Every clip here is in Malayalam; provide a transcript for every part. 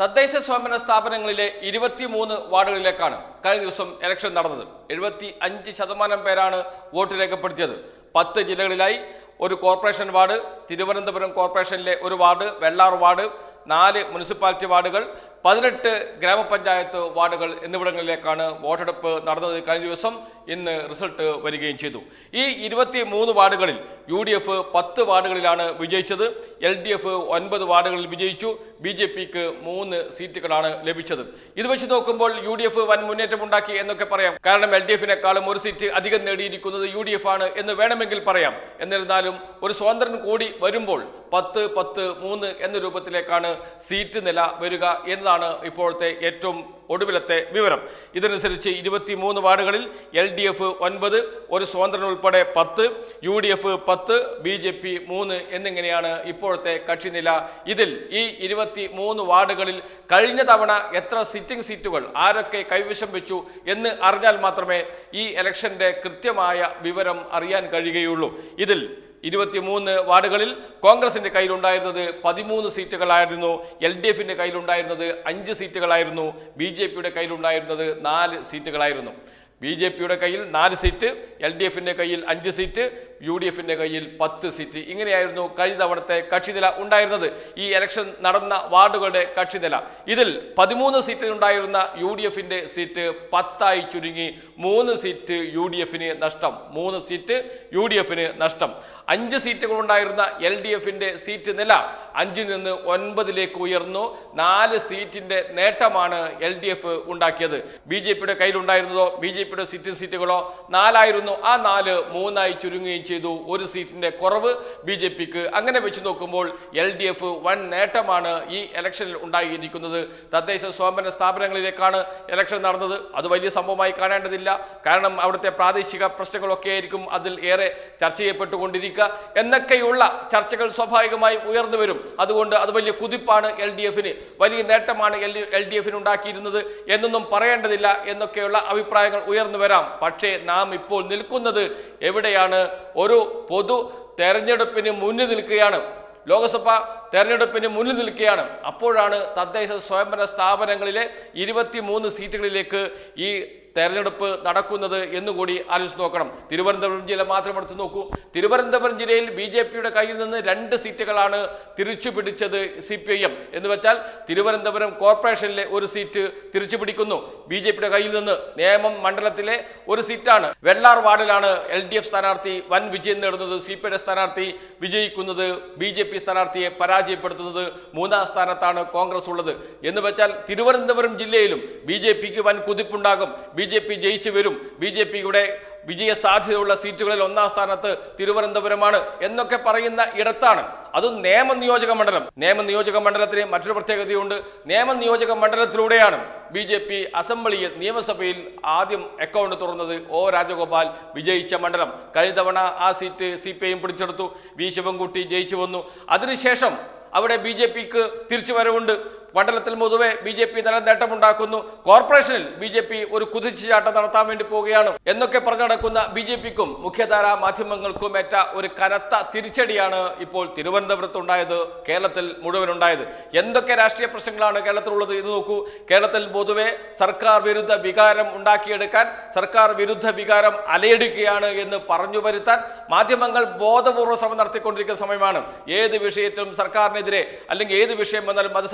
തദ്ദേശ സ്വയംഭരണ സ്ഥാപനങ്ങളിലെ ഇരുപത്തിമൂന്ന് വാർഡുകളിലേക്കാണ് കഴിഞ്ഞ ദിവസം ഇലക്ഷൻ നടന്നത്. എഴുപത്തി അഞ്ച് ശതമാനം പേരാണ് വോട്ട് രേഖപ്പെടുത്തിയത്. പത്ത് ജില്ലകളിലായി ഒരു കോർപ്പറേഷൻ വാർഡ് തിരുവനന്തപുരം കോർപ്പറേഷനിലെ ഒരു വാർഡ് വെള്ളാർ വാർഡ് നാല് മുനിസിപ്പാലിറ്റി വാർഡുകൾ പതിനെട്ട് ഗ്രാമപഞ്ചായത്ത് വാർഡുകൾ എന്നിവിടങ്ങളിലേക്കാണ് വോട്ടെടുപ്പ് നടന്നത് കഴിഞ്ഞ ദിവസം. ഇന്ന് റിസൾട്ട് വരികയും ചെയ്തു. ഈ ഇരുപത്തി മൂന്ന് വാർഡുകളിൽ യു ഡി എഫ് പത്ത് വാർഡുകളിലാണ് വിജയിച്ചത്. എൽ ഡി എഫ് ഒൻപത് വാർഡുകളിൽ വിജയിച്ചു. ബി ജെ പിക്ക് മൂന്ന് സീറ്റുകളാണ് ലഭിച്ചത്. ഇത് വെച്ച് നോക്കുമ്പോൾ യു ഡി എഫ് വൻ മുന്നേറ്റമുണ്ടാക്കി എന്നൊക്കെ പറയാം. കാരണം എൽ ഡി എഫിനെക്കാളും ഒരു സീറ്റ് അധികം നേടിയിരിക്കുന്നത് യു ഡി എഫ് ആണ് എന്ന് വേണമെങ്കിൽ പറയാം. എന്നിരുന്നാലും ഒരു സ്വതന്ത്രൻ കൂടി വരുമ്പോൾ പത്ത് പത്ത് മൂന്ന് എന്ന രൂപത്തിലേക്കാണ് സീറ്റ് നില വരിക എന്നതാണ് ഇപ്പോഴത്തെ ഏറ്റവും ഒടുവിലത്തെ വിവരം. ഇതനുസരിച്ച് ഇരുപത്തിമൂന്ന് വാർഡുകളിൽ എൽ ഡി എഫ് ഒൻപത് ഒരു സ്വതന്ത്രൻ ഉൾപ്പെടെ പത്ത് യു ഡി എഫ് പത്ത് ബി ജെ പി മൂന്ന് എന്നിങ്ങനെയാണ് ഇപ്പോഴത്തെ കക്ഷിനില. ഇതിൽ ഈ ഇരുപത്തി മൂന്ന് വാർഡുകളിൽ കഴിഞ്ഞ തവണ എത്ര സിറ്റിംഗ് സീറ്റുകൾ ആരൊക്കെ കൈവശം വെച്ചു എന്ന് അറിഞ്ഞാൽ മാത്രമേ ഈ ഇലക്ഷന്റെ കൃത്യമായ വിവരം അറിയാൻ കഴിയുകയുള്ളൂ. ഇതിൽ ഇരുപത്തിമൂന്ന് വാർഡുകളിൽ കോൺഗ്രസിന്റെ കയ്യിലുണ്ടായിരുന്നത് പതിമൂന്ന് സീറ്റുകളായിരുന്നു എൽ ഡി എഫിന്റെ കയ്യിലുണ്ടായിരുന്നത് അഞ്ച് സീറ്റുകളായിരുന്നു ബി ജെ പിയുടെ കയ്യിലുണ്ടായിരുന്നത് നാല് സീറ്റുകളായിരുന്നു. ബി ജെ പിയുടെ കയ്യിൽ നാല് സീറ്റ് എൽ ഡി എഫിന്റെ കയ്യിൽ അഞ്ച് സീറ്റ് യു ഡി എഫിന്റെ കയ്യിൽ പത്ത് സീറ്റ്. ഇങ്ങനെയായിരുന്നു കഴിഞ്ഞ തവണത്തെ കക്ഷിനില ഉണ്ടായിരുന്നത്. ഈ ഇലക്ഷൻ നടന്ന വാർഡുകളുടെ കക്ഷിനില. ഇതിൽ പതിമൂന്ന് സീറ്റിലുണ്ടായിരുന്ന യു ഡി എഫിന്റെ സീറ്റ് പത്തായി ചുരുങ്ങി മൂന്ന് സീറ്റ് യു ഡി എഫിന് നഷ്ടം. മൂന്ന് സീറ്റ് യു ഡി എഫിന് നഷ്ടം. അഞ്ച് സീറ്റുകളുണ്ടായിരുന്ന എൽ ഡി എഫിന്റെ സീറ്റ് നില അഞ്ചിൽ നിന്ന് ഒൻപതിലേക്ക് ഉയർന്നു. നാല് സീറ്റിന്റെ നേട്ടമാണ് എൽ ഡി എഫ് ഉണ്ടാക്കിയത്. ബി ജെ പിയുടെ കയ്യിലുണ്ടായിരുന്നതോ ബി ജെ പിയുടെ സിറ്റിംഗ് സീറ്റുകളോ നാലായിരുന്നു. ആ നാല് മൂന്നായി ചുരുങ്ങുകയും ചെയ്തു. ഒരു സീറ്റിന്റെ കുറവ് ബി ജെ പിക്ക്. അങ്ങനെ വെച്ച് നോക്കുമ്പോൾ എൽ ഡി എഫ് വൻ നേട്ടമാണ് ഈ ഇലക്ഷനിൽ ഉണ്ടായിരിക്കുന്നത്. തദ്ദേശ സ്വയംഭരണ സ്ഥാപനങ്ങളിലേക്കാണ് ഇലക്ഷൻ നടന്നത്. അത് വലിയ സംഭവമായി കാണേണ്ടതില്ല. കാരണം അവിടുത്തെ പ്രാദേശിക പ്രശ്നങ്ങളൊക്കെ ആയിരിക്കും അതിൽ ഏറെ ചർച്ച ചെയ്യപ്പെട്ടുകൊണ്ടിരിക്കുക. എന്നൊക്കെയുള്ള ചർച്ചകൾ സ്വാഭാവികമായി ഉയർന്നു വരും. അതുകൊണ്ട് അത് വലിയ കുതിപ്പാണ് എൽ ഡി എഫിന്. വലിയ നേട്ടമാണ് എൽ എൽ ഡി എഫിന് ഉണ്ടാക്കിയിരുന്നത് എന്നൊന്നും പറയേണ്ടതില്ല എന്നൊക്കെയുള്ള അഭിപ്രായങ്ങൾ ഉയർന്നു വരാം. പക്ഷേ നാം ഇപ്പോൾ നിൽക്കുന്നത് എവിടെയാണ്? ഒരു പൊതു തെരഞ്ഞെടുപ്പിന് മുന്നിൽ നിൽക്കുകയാണ്. ലോക്സഭ തെരഞ്ഞെടുപ്പിന് മുന്നിൽ നിൽക്കുകയാണ്. അപ്പോഴാണ് തദ്ദേശ സ്വയംഭരണ സ്ഥാപനങ്ങളിലെ ഇരുപത്തി മൂന്ന് സീറ്റുകളിലേക്ക് ഈ തെരഞ്ഞെടുപ്പ് നടക്കുന്നത് എന്നുകൂടി ആലോചിച്ച് നോക്കണം. തിരുവനന്തപുരം ജില്ല മാത്രം എടുത്തു നോക്കൂ. തിരുവനന്തപുരം ജില്ലയിൽ ബി ജെ പിയുടെ കയ്യിൽ നിന്ന് രണ്ട് സീറ്റുകളാണ് തിരിച്ചു പിടിച്ചത് സി പി ഐ എം. എന്ന് വെച്ചാൽ തിരുവനന്തപുരം കോർപ്പറേഷനിലെ ഒരു സീറ്റ് തിരിച്ചു പിടിക്കുന്നു. ബി ജെ പിയുടെ കയ്യിൽ നിന്ന് നേമം മണ്ഡലത്തിലെ ഒരു സീറ്റാണ്. വെള്ളാർ വാർഡിലാണ് എൽ ഡി എഫ് സ്ഥാനാർത്ഥി വൻ വിജയം നേടുന്നത്. സി പി ഐയുടെ സ്ഥാനാർത്ഥി വിജയിക്കുന്നത് ബി ജെ പി സ്ഥാനാർത്ഥിയെ പരാജയപ്പെടുത്തുന്നത് മൂന്നാം സ്ഥാനത്താണ് കോൺഗ്രസ് ഉള്ളത്. എന്ന് വെച്ചാൽ തിരുവനന്തപുരം ജില്ലയിലും ബി ജെ പിക്ക് വൻ കുതിപ്പുണ്ടാകും. ബി ജെ പി ജയിച്ചു വരും. ബി ജെ പിയുടെ വിജയ സാധ്യതയുള്ള സീറ്റുകളിൽ ഒന്നാം സ്ഥാനത്ത് തിരുവനന്തപുരമാണ് എന്നൊക്കെ പറയുന്ന ഇടത്താണ്. അതും നേമ നിയോജക മണ്ഡലം. നേമ നിയോജക മണ്ഡലത്തിന് മറ്റൊരു പ്രത്യേകതയുണ്ട്. നേമ നിയോജക മണ്ഡലത്തിലൂടെയാണ് ബി ജെ പി അസംബ്ലിയിൽ നിയമസഭയിൽ ആദ്യം അക്കൗണ്ട് തുറന്നത് ഒ രാജഗോപാൽ വിജയിച്ച മണ്ഡലം. കഴിഞ്ഞ തവണ ആ സീറ്റ് സി പി ഐയും പിടിച്ചെടുത്തു. വി ശിവൻകുട്ടി ജയിച്ചു വന്നു. അതിനുശേഷം അവിടെ ബി ജെ പിക്ക് തിരിച്ചുവരവുണ്ട്. മണ്ഡലത്തിൽ പൊതുവെ ബി ജെ പി നല്ല നേട്ടമുണ്ടാക്കുന്നു കോർപ്പറേഷനിൽ ബി ജെ പി ഒരു കുതിച്ചുചാട്ടം നടത്താൻ വേണ്ടി പോവുകയാണ്. എന്നൊക്കെ പറഞ്ഞു നടക്കുന്ന ബി ജെ പിക്കും മുഖ്യധാരാ മാധ്യമങ്ങൾക്കും ഏറ്റ ഒരു കനത്ത തിരിച്ചടിയാണ് ഇപ്പോൾ തിരുവനന്തപുരത്ത് ഉണ്ടായത് കേരളത്തിൽ മുഴുവൻ ഉണ്ടായത് എന്തൊക്കെ രാഷ്ട്രീയ പ്രശ്നങ്ങളാണ് കേരളത്തിലുള്ളത് ഇത് നോക്കൂ. കേരളത്തിൽ പൊതുവെ സർക്കാർ വിരുദ്ധ വികാരം ഉണ്ടാക്കിയെടുക്കാൻ സർക്കാർ വിരുദ്ധ വികാരം അലയിടുകയാണ് എന്ന് പറഞ്ഞു വരുത്താൻ മാധ്യമങ്ങൾ ബോധപൂർവ ശ്രമം നടത്തിക്കൊണ്ടിരിക്കുന്ന സമയമാണ്. ഏത് വിഷയത്തിലും സർക്കാരിനെതിരെ അല്ലെങ്കിൽ ഏത് വിഷയം വന്നാലും അത്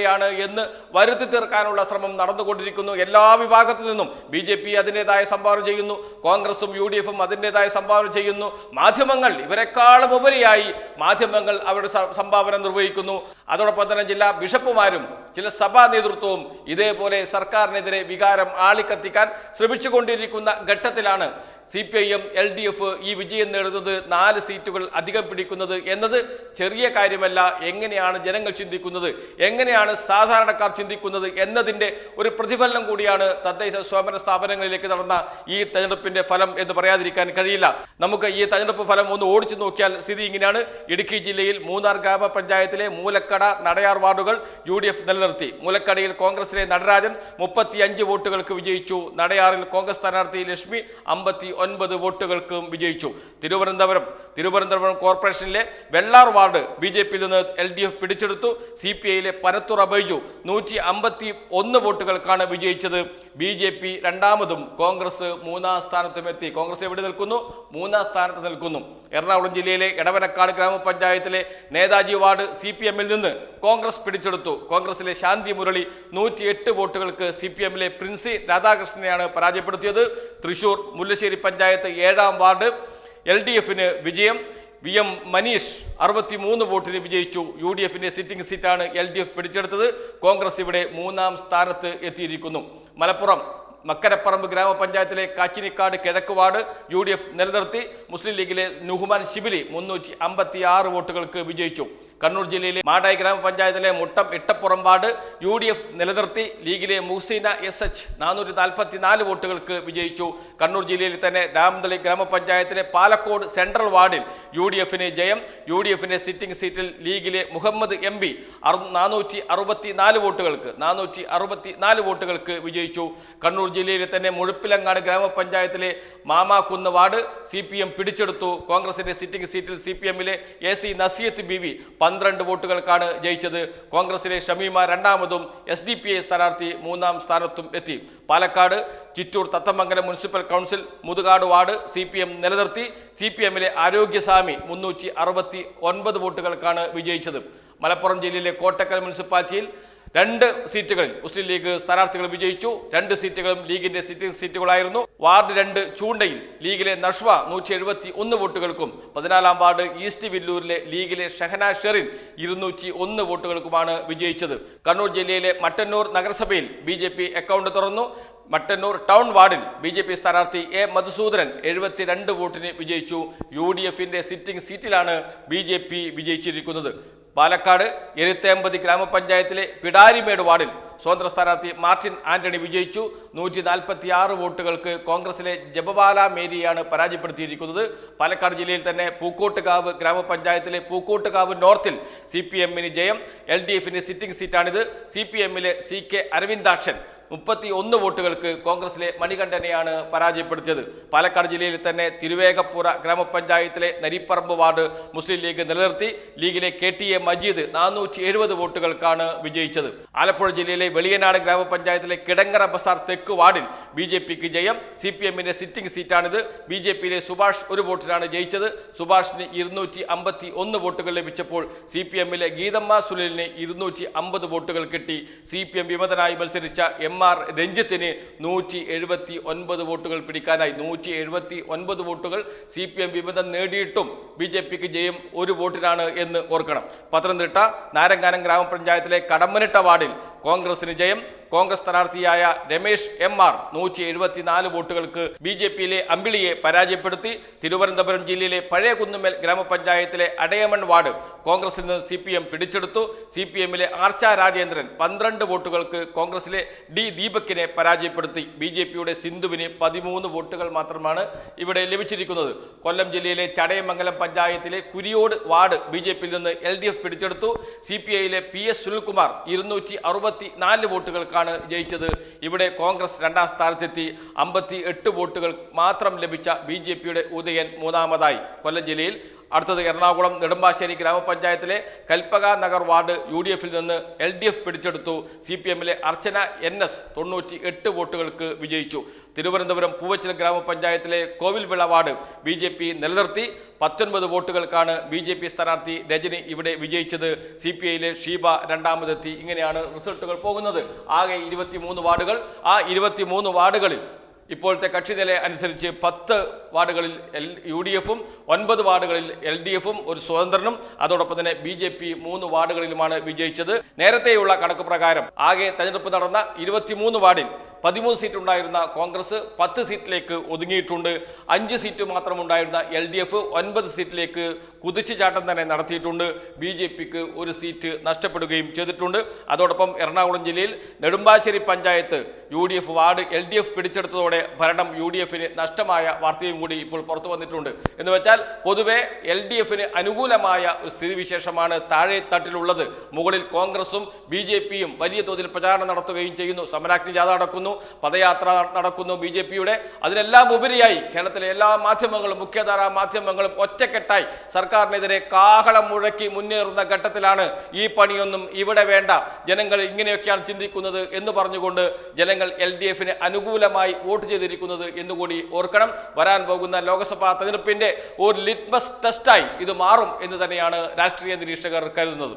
സർക്കാരിനെതിരെയാണ് എന്ന് വരുത്തി തീർക്കാനുള്ള ശ്രമം നടന്നുകൊണ്ടിരിക്കുന്നു. എല്ലാ വിഭാഗത്തു നിന്നും ബി ജെ പി അതിന്റെതായ സംഭാവന ചെയ്യുന്നു. കോൺഗ്രസും യു ഡി എഫും അതിന്റെതായ സംഭാവന ചെയ്യുന്നു. മാധ്യമങ്ങൾ ഇവരെക്കാളും ഉപരിയായി മാധ്യമങ്ങൾ അവരുടെ സംഭാവന നിർവഹിക്കുന്നു. അതോടൊപ്പം തന്നെ ജില്ലാ ബിഷപ്പുമാരും ചില സഭാ നേതൃത്വവും ഇതേപോലെ സർക്കാരിനെതിരെ വികാരം ആളിക്കത്തിക്കാൻ ശ്രമിച്ചുകൊണ്ടിരിക്കുന്ന ഘട്ടത്തിലാണ് C P I M L D F ഈ വിജയം നേടുന്നത് നാല് സീറ്റുകൾ അധികം പിടിക്കുന്നത് എന്നത് ചെറിയ കാര്യമല്ല. എങ്ങനെയാണ് ജനങ്ങൾ ചിന്തിക്കുന്നത്? എങ്ങനെയാണ് സാധാരണക്കാർ ചിന്തിക്കുന്നത് എന്നതിന്റെ ഒരു പ്രതിഫലനം കൂടിയാണ് തദ്ദേശ സ്വയംഭരണ സ്ഥാപനങ്ങളിലേക്ക് നടന്ന ഈ തെരഞ്ഞെടുപ്പിന്റെ ഫലം എന്ന് പറയാതിരിക്കാൻ കഴിയില്ല. നമുക്ക് ഈ തെരഞ്ഞെടുപ്പ് ഫലം ഒന്ന് ഓടിച്ചു നോക്കിയാൽ സ്ഥിതി ഇങ്ങനെയാണ്. ഇടുക്കി ജില്ലയിൽ മൂന്നാർ ഗ്രാമപഞ്ചായത്തിലെ മൂലക്കട നടയാർ വാർഡുകൾ യു ഡി എഫ് നിലനിർത്തി. മൂലക്കടയിൽ കോൺഗ്രസിലെ നടരാജൻ മുപ്പത്തി അഞ്ച് വോട്ടുകൾക്ക് വിജയിച്ചു. നടയാറിൽ കോൺഗ്രസ് സ്ഥാനാർത്ഥി ലക്ഷ്മി അമ്പത്തി ഒൻപത് വോട്ടുകൾക്കും വിജയിച്ചു. തിരുവനന്തപുരം തിരുവനന്തപുരം കോർപ്പറേഷനിലെ വെള്ളാർ വാർഡ് ബി ജെ പിയിൽ നിന്ന് എൽ ഡി എഫ് പിടിച്ചെടുത്തു. സി പി ഐയിലെ പരത്തുറ ബൈജു നൂറ്റി അമ്പത്തി ഒന്ന് വോട്ടുകൾക്കാണ് വിജയിച്ചത്. ബി ജെ പി രണ്ടാമതും കോൺഗ്രസ് മൂന്നാം സ്ഥാനത്തും എത്തി. കോൺഗ്രസ് എവിടെ നിൽക്കുന്നു? മൂന്നാം സ്ഥാനത്ത് നിൽക്കുന്നു. എറണാകുളം ജില്ലയിലെ എടവനക്കാട് ഗ്രാമപഞ്ചായത്തിലെ നേതാജി വാർഡ് സി പി എമ്മിൽ നിന്ന് കോൺഗ്രസ് പിടിച്ചെടുത്തു. കോൺഗ്രസിലെ ശാന്തി മുരളി നൂറ്റി എട്ട് വോട്ടുകൾക്ക് സി പി എമ്മിലെ പ്രിൻസി രാധാകൃഷ്ണനെയാണ് പരാജയപ്പെടുത്തിയത്. തൃശൂർ മുല്ലശ്ശേരി പഞ്ചായത്ത് ഏഴാം വാർഡ് എൽ ഡി എഫിന് വിജയം. വി എം മനീഷ് അറുപത്തി മൂന്ന് വോട്ടിന് വിജയിച്ചു. യു ഡി എഫിന്റെ സിറ്റിംഗ് സീറ്റാണ് എൽ ഡി എഫ് പിടിച്ചെടുത്തത്. കോൺഗ്രസ് ഇവിടെ മൂന്നാം സ്ഥാനത്ത് എത്തിയിരിക്കുന്നു. മലപ്പുറം മക്കരപ്പറമ്പ് ഗ്രാമപഞ്ചായത്തിലെ കാച്ചിനിക്കാട് കിഴക്ക് വാർഡ് യു ഡി എഫ് നിലനിർത്തി. മുസ്ലിം ലീഗിലെ നുഹ്മാൻ ഷിബിലി മുന്നൂറ്റി അമ്പത്തി ആറ് വോട്ടുകൾക്ക് വിജയിച്ചു. കണ്ണൂർ ജില്ലയിലെ മാടായി ഗ്രാമപഞ്ചായത്തിലെ Muttam Ittappuram ward U D F നിലനിർത്തി ലീഗിലെ മുഹ്സീന എസ് എച്ച് നാനൂറ്റി നാൽപ്പത്തി നാല് വോട്ടുകൾക്ക് വിജയിച്ചു. കണ്ണൂർ ജില്ലയിൽ തന്നെ ഡാംതളി ഗ്രാമപഞ്ചായത്തിലെ പാലക്കോട് സെൻട്രൽ വാർഡിൽ യു ഡി എഫിന് ജയം യു ഡി എഫിന്റെ സിറ്റിംഗ് സീറ്റിൽ ലീഗിലെ മുഹമ്മദ് എം പി നാനൂറ്റി അറുപത്തി നാല് വോട്ടുകൾക്ക് നാനൂറ്റി അറുപത്തി നാല് വോട്ടുകൾക്ക് വിജയിച്ചു. കണ്ണൂർ ജില്ലയിലെ തന്നെ മുഴുപ്പിലങ്ങാട് ഗ്രാമപഞ്ചായത്തിലെ Mamakkunnu ward C P M പിടിച്ചെടുത്തു. കോൺഗ്രസിന്റെ സിറ്റിംഗ് സീറ്റിൽ സി പി എമ്മിലെ A C Naseeyath B V പന്ത്രണ്ട് വോട്ടുകൾക്കാണ് ജയിച്ചത്. കോൺഗ്രസിലെ ഷമീമ രണ്ടാമതും എസ് ഡി പി ഐ സ്ഥാനാർത്ഥി മൂന്നാം സ്ഥാനത്തും എത്തി. Palakkad Chittur Thathamangalam municipal council Muthukad ward C P M നിലനിർത്തി. സി പി എമ്മിലെ ആരോഗ്യസ്വാമി മുന്നൂറ്റി അറുപത്തി ഒൻപത് വോട്ടുകൾക്കാണ് വിജയിച്ചത്. മലപ്പുറം ജില്ലയിലെ കോട്ടക്കൽ മുനിസിപ്പാലിറ്റിയിൽ രണ്ട് സീറ്റുകളിൽ മുസ്ലിം ലീഗ് സ്ഥാനാർത്ഥികൾ വിജയിച്ചു. രണ്ട് സീറ്റുകളും ലീഗിന്റെ സിറ്റിംഗ് സീറ്റുകളായിരുന്നു. വാർഡ് രണ്ട് ചൂണ്ടയിൽ ലീഗിലെ നഷ്വ നൂറ്റി എഴുപത്തി ഒന്ന് വോട്ടുകൾക്കും പതിനാലാം വാർഡ് ഈസ്റ്റ് വില്ലൂരിലെ ലീഗിലെ ഷഹന ഷെറിൻ ഇരുന്നൂറ്റി ഒന്ന് വോട്ടുകൾക്കുമാണ് വിജയിച്ചത്. കണ്ണൂർ ജില്ലയിലെ മട്ടന്നൂർ നഗരസഭയിൽ ബി ജെ പി അക്കൗണ്ട് തുറന്നു. മട്ടന്നൂർ ടൗൺ വാർഡിൽ ബി ജെ പി സ്ഥാനാർത്ഥി എ മധുസൂദനൻ എഴുപത്തിരണ്ട് വോട്ടിന് വിജയിച്ചു. യു ഡി എഫിന്റെ സിറ്റിംഗ് സീറ്റിലാണ് ബി ജെ പി വിജയിച്ചിരിക്കുന്നത്. പാലക്കാട് എരുത്തേമ്പതി ഗ്രാമപഞ്ചായത്തിലെ പിടാരിമേട് വാർഡിൽ സ്വതന്ത്ര സ്ഥാനാർത്ഥി മാർട്ടിൻ ആന്റണി വിജയിച്ചു. നൂറ്റി നാൽപ്പത്തി ആറ് വോട്ടുകൾക്ക് കോൺഗ്രസിലെ ജപബാല മേരിയാണ് പരാജയപ്പെടുത്തിയിരിക്കുന്നത്. പാലക്കാട് ജില്ലയിൽ തന്നെ പൂക്കോട്ടുകാവ് ഗ്രാമപഞ്ചായത്തിലെ പൂക്കോട്ടുകാവ് നോർത്തിൽ സി പി എമ്മിന് ജയം എൽ ഡി എഫിന് സിറ്റിംഗ് സീറ്റാണിത്. സി പി എമ്മിലെ സി കെ അരവിന്ദാക്ഷൻ മുപ്പത്തി ഒന്ന് വോട്ടുകൾക്ക് കോൺഗ്രസിലെ മണികണ്ഠനെയാണ് പരാജയപ്പെടുത്തിയത്. പാലക്കാട് ജില്ലയിൽ തന്നെ തിരുവേഗപ്പുറ ഗ്രാമപഞ്ചായത്തിലെ നരിപ്പറമ്പ് വാർഡ് മുസ്ലിം ലീഗ് നിലനിർത്തി. ലീഗിലെ കെ ടി എ മജീദ് നാനൂറ്റി എഴുപത് വോട്ടുകൾക്കാണ് വിജയിച്ചത്. ആലപ്പുഴ ജില്ലയിലെ വെളിയനാട് ഗ്രാമപഞ്ചായത്തിലെ കിടങ്ങറ ബസാർ തെക്ക് വാർഡിൽ ബി ജെ പിക്ക് ജയം. സി പി എമ്മിന്റെ സിറ്റിംഗ് സീറ്റാണിത്. ബി ജെ പിയിലെ സുഭാഷ് ഒരു വോട്ടിനാണ് ജയിച്ചത്. സുഭാഷിന് ഇരുന്നൂറ്റി അമ്പത്തി ഒന്ന് വോട്ടുകൾ ലഭിച്ചപ്പോൾ സി പി എമ്മിലെ ഗീതമ്മ സുനിലിന് ഇരുന്നൂറ്റി അമ്പത് വോട്ടുകൾ കിട്ടി. സി പി എം വിമതനായി മത്സരിച്ച എം ആർ രഞ്ജിത്തിന് നൂറ്റി എഴുപത്തി ഒൻപത് വോട്ടുകൾ പിടിക്കാനായി. നൂറ്റി എഴുപത്തി ഒൻപത് വോട്ടുകൾ സി പി എം വിമതം നേടിയിട്ടും ബി ജെ പിക്ക് ജയം ഒരു വോട്ടിനാണ് എന്ന് ഓർക്കണം. പത്തനംതിട്ട നാരങ്ങാനം ഗ്രാമപഞ്ചായത്തിലെ കടമ്പനിട്ട വാർഡിൽ കോൺഗ്രസിന് ജയം കോൺഗ്രസ് സ്ഥാനാർത്ഥിയായ രമേശ് എം ആർ നൂറ്റി എഴുപത്തിനാല് വോട്ടുകൾക്ക് ബി ജെ പിയിലെ അമ്പിളിയെ പരാജയപ്പെടുത്തി തിരുവനന്തപുരം ജില്ലയിലെ പഴയ കുന്നുമേൽ ഗ്രാമപഞ്ചായത്തിലെ അടയമൺ വാർഡ് കോൺഗ്രസിൽ നിന്ന് സി പി എം പിടിച്ചെടുത്തു. സി പി എമ്മിലെ ആർച്ച രാജേന്ദ്രൻ പന്ത്രണ്ട് വോട്ടുകൾക്ക് കോൺഗ്രസിലെ ഡി ദീപക്കിനെ പരാജയപ്പെടുത്തി. ബി ജെ പിയുടെ സിന്ധുവിന് പതിമൂന്ന് വോട്ടുകൾ മാത്രമാണ് ഇവിടെ ലഭിച്ചിരിക്കുന്നത്. കൊല്ലം ജില്ലയിലെ ചടയമംഗലം പഞ്ചായത്തിലെ കുരിയോട് വാർഡ് ബി ജെ പിയിൽ നിന്ന് എൽ ഡി എഫ് പിടിച്ചെടുത്തു. സി പി ഐയിലെ പി എസ് സുനിൽകുമാർ ഇരുന്നൂറ്റി അറുപത്തി നാല് വോട്ടുകൾക്കാണ് ജയിച്ചത്. ഇവിടെ കോൺഗ്രസ് രണ്ടാം സ്ഥാനത്തെത്തി അമ്പത്തി എട്ട് വോട്ടുകൾ മാത്രം ലഭിച്ച ബി ജെ പിയുടെ ഉദയൻ മൂന്നാമതായി. കൊല്ലം ജില്ലയിൽ അടുത്തത് എറണാകുളം നെടുമ്പാശ്ശേരി ഗ്രാമപഞ്ചായത്തിലെ Kalpaka Nagar ward U D എഫിൽ നിന്ന് എൽ ഡി എഫ് പിടിച്ചെടുത്തു. സി പി എമ്മിലെ അർച്ചന എൻ എസ് തൊണ്ണൂറ്റി എട്ട് വോട്ടുകൾക്ക് വിജയിച്ചു. തിരുവനന്തപുരം പൂവച്ചൽ ഗ്രാമപഞ്ചായത്തിലെ Kovilvila ward B J P നിലനിർത്തി. പത്തൊൻപത് വോട്ടുകൾക്കാണ് ബി ജെ പി സ്ഥാനാർത്ഥി രജനി ഇവിടെ വിജയിച്ചത്. സി പി ഐയിലെ ഷീബ രണ്ടാമതെത്തി. ഇങ്ങനെയാണ് റിസൾട്ടുകൾ പോകുന്നത്. ആകെ ഇരുപത്തിമൂന്ന് വാർഡുകൾ. ആ ഇരുപത്തിമൂന്ന് വാർഡുകളിൽ ഇപ്പോഴത്തെ കക്ഷി നില അനുസരിച്ച് പത്ത് വാർഡുകളിൽ എൽ യു ഡി എഫും ഒൻപത് വാർഡുകളിൽ എൽ ഡി എഫും ഒരു സ്വതന്ത്രനും. അതോടൊപ്പം തന്നെ ബി ജെ പി മൂന്ന് വാർഡുകളിലുമാണ് വിജയിച്ചത്. നേരത്തെയുള്ള കണക്ക് പ്രകാരം ആകെ തെരഞ്ഞെടുപ്പ് നടന്ന ഇരുപത്തിമൂന്ന് വാർഡിൽ പതിമൂന്ന് സീറ്റ് ഉണ്ടായിരുന്ന കോൺഗ്രസ് പത്ത് സീറ്റിലേക്ക് ഒതുങ്ങിയിട്ടുണ്ട്. അഞ്ച് സീറ്റ് മാത്രം ഉണ്ടായിരുന്ന എൽ ഡി എഫ് ഒൻപത് സീറ്റിലേക്ക് കുതിച്ചുചാട്ടം തന്നെ നടത്തിയിട്ടുണ്ട്. ബി ജെ പിക്ക് ഒരു സീറ്റ് നഷ്ടപ്പെടുകയും ചെയ്തിട്ടുണ്ട്. അതോടൊപ്പം എറണാകുളം ജില്ലയിൽ Nedumbassery panchayat U D F ward L D F പിടിച്ചെടുത്തതോടെ ഭരണം യു ഡി എഫിന് നഷ്ടമായ വാർത്തയും കൂടി ഇപ്പോൾ പുറത്തു വന്നിട്ടുണ്ട്. എന്ന് വെച്ചാൽ പൊതുവെ എൽ ഡി എഫിന് അനുകൂലമായ ഒരു സ്ഥിതിവിശേഷമാണ് താഴെ തട്ടിലുള്ളത്. മുകളിൽ കോൺഗ്രസും ബി ജെ പിയും വലിയ തോതിൽ പ്രചാരണം നടത്തുകയും ചെയ്യുന്നു. സമരാഗ്നി ജാഥ നടക്കുന്നു നടക്കുന്നു പദയാത്ര നടക്കുന്നു ബി ജെ പിയുടെ. അതിനെല്ലാം ഉപരിയായി കേരളത്തിലെ എല്ലാ മാധ്യമങ്ങളും മുഖ്യധാര മാധ്യമങ്ങളും ഒറ്റക്കെട്ടായി. സർക്കാരിനെതിരെ കാഹളം മുഴക്കി മുന്നേറുന്ന ഘട്ടത്തിലാണ് ഈ പണിയൊന്നും ഇവിടെ വേണ്ട. ജനങ്ങൾ ഇങ്ങനെയൊക്കെയാണ് ചിന്തിക്കുന്നത് എന്ന് പറഞ്ഞുകൊണ്ട് ജനങ്ങൾ എൽ ഡി എഫിന് അനുകൂലമായി വോട്ട് ചെയ്തിരിക്കുന്നത് എന്നുകൂടി ഓർക്കണം. വരാൻ പോകുന്ന ലോക്സഭാ തെരഞ്ഞെടുപ്പിന്റെ ഒരു ലിറ്റ്മസ് ടെസ്റ്റായി ഇത് മാറും എന്ന് തന്നെയാണ് രാഷ്ട്രീയ നിരീക്ഷകർ കരുതുന്നത്.